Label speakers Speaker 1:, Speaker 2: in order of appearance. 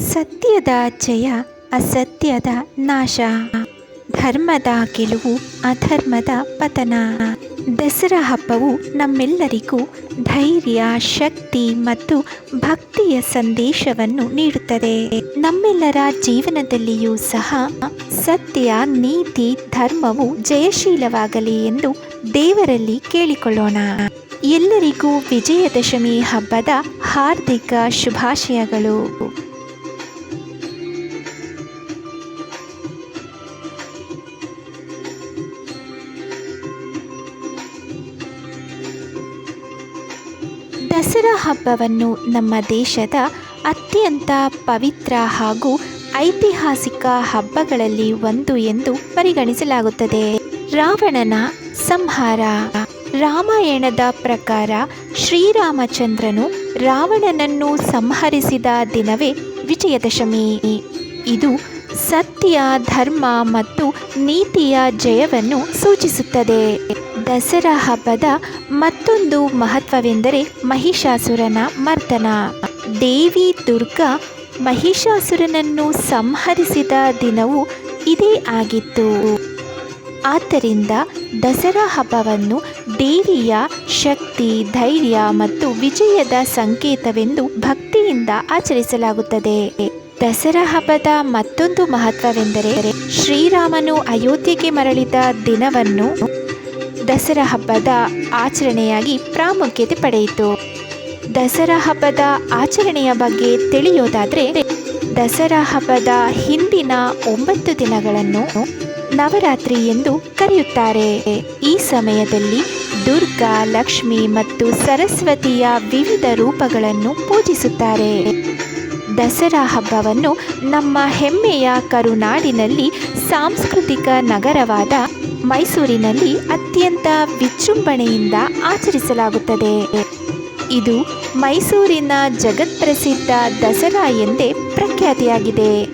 Speaker 1: ಸತ್ಯದ ಜಯ ಅಸತ್ಯದ ನಾಶ. ಧರ್ಮದ ಗೆಲುವು ಅಧರ್ಮದ ಪತನ. ದಸರಾ ಹಬ್ಬವು ನಮ್ಮೆಲ್ಲರಿಗೂ ಧೈರ್ಯ, ಶಕ್ತಿ ಮತ್ತು ಭಕ್ತಿಯ ಸಂದೇಶವನ್ನು ನೀಡುತ್ತದೆ. ನಮ್ಮೆಲ್ಲರ ಜೀವನದಲ್ಲಿಯೂ ಸಹ ಸತ್ಯ, ನೀತಿ, ಧರ್ಮವು ಜಯಶೀಲವಾಗಲಿ ಎಂದು ದೇವರಲ್ಲಿ ಕೇಳಿಕೊಳ್ಳೋಣ. ಎಲ್ಲರಿಗೂ ವಿಜಯದಶಮಿ ಹಬ್ಬದ ಹಾರ್ದಿಕ ಶುಭಾಶಯಗಳು. ದಸರಾ ಹಬ್ಬವನ್ನು ನಮ್ಮ ದೇಶದ ಅತ್ಯಂತ ಪವಿತ್ರ ಹಾಗೂ ಐತಿಹಾಸಿಕ ಹಬ್ಬಗಳಲ್ಲಿ ಒಂದು ಎಂದು ಪರಿಗಣಿಸಲಾಗುತ್ತದೆ. ರಾವಣನ ಸಂಹಾರ. ರಾಮಾಯಣದ ಪ್ರಕಾರ ಶ್ರೀರಾಮಚಂದ್ರನು ರಾವಣನನ್ನು ಸಂಹರಿಸಿದ ದಿನವೇ ವಿಜಯದಶಮಿ. ಇದು ಸತ್ಯ, ಧರ್ಮ ಮತ್ತು ನೀತಿಯ ಜಯವನ್ನು ಸೂಚಿಸುತ್ತದೆ. ದಸರಾ ಹಬ್ಬದ ಮತ್ತೊಂದು ಮಹತ್ವವೆಂದರೆ ಮಹಿಷಾಸುರನ ಮರ್ದನ. ದೇವಿ ದುರ್ಗಾ ಮಹಿಷಾಸುರನನ್ನು ಸಂಹರಿಸಿದ ದಿನವೂ ಇದೇ ಆಗಿತ್ತು. ಆದ್ದರಿಂದ ದಸರಾ ಹಬ್ಬವನ್ನು ದೇವಿಯ ಶಕ್ತಿ, ಧೈರ್ಯ ಮತ್ತು ವಿಜಯದ ಸಂಕೇತವೆಂದು ಭಕ್ತಿಯಿಂದ ಆಚರಿಸಲಾಗುತ್ತದೆ. ದಸರಾ ಹಬ್ಬದ ಮತ್ತೊಂದು ಮಹತ್ವವೆಂದರೆ ಶ್ರೀರಾಮನು ಅಯೋಧ್ಯೆಗೆ ಮರಳಿದ ದಿನವನ್ನು ದಸರಾ ಹಬ್ಬದ ಆಚರಣೆಯಾಗಿ ಪ್ರಾಮುಖ್ಯತೆ ಪಡೆಯಿತು. ದಸರಾ ಹಬ್ಬದ ಆಚರಣೆಯ ಬಗ್ಗೆ ತಿಳಿಯೋದಾದರೆ, ದಸರಾ ಹಬ್ಬದ ಹಿಂದಿನ ಒಂಬತ್ತು ದಿನಗಳನ್ನು ನವರಾತ್ರಿ ಎಂದು ಕರೆಯುತ್ತಾರೆ. ಈ ಸಮಯದಲ್ಲಿ ದುರ್ಗಾ, ಲಕ್ಷ್ಮಿ ಮತ್ತು ಸರಸ್ವತಿಯ ವಿವಿಧ ರೂಪಗಳನ್ನು ಪೂಜಿಸುತ್ತಾರೆ. ದಸರಾ ಹಬ್ಬವನ್ನು ನಮ್ಮ ಹೆಮ್ಮೆಯ ಕರುನಾಡಿನಲ್ಲಿ ಸಾಂಸ್ಕೃತಿಕ ನಗರವಾದ ಮೈಸೂರಿನಲ್ಲಿ ಅತ್ಯಂತ ವಿಜೃಂಭಣೆಯಿಂದ ಆಚರಿಸಲಾಗುತ್ತದೆ. ಇದು ಮೈಸೂರಿನ ಜಗತ್ಪ್ರಸಿದ್ಧ ದಸರಾ ಎಂದೇ ಪ್ರಖ್ಯಾತಿಯಾಗಿದೆ.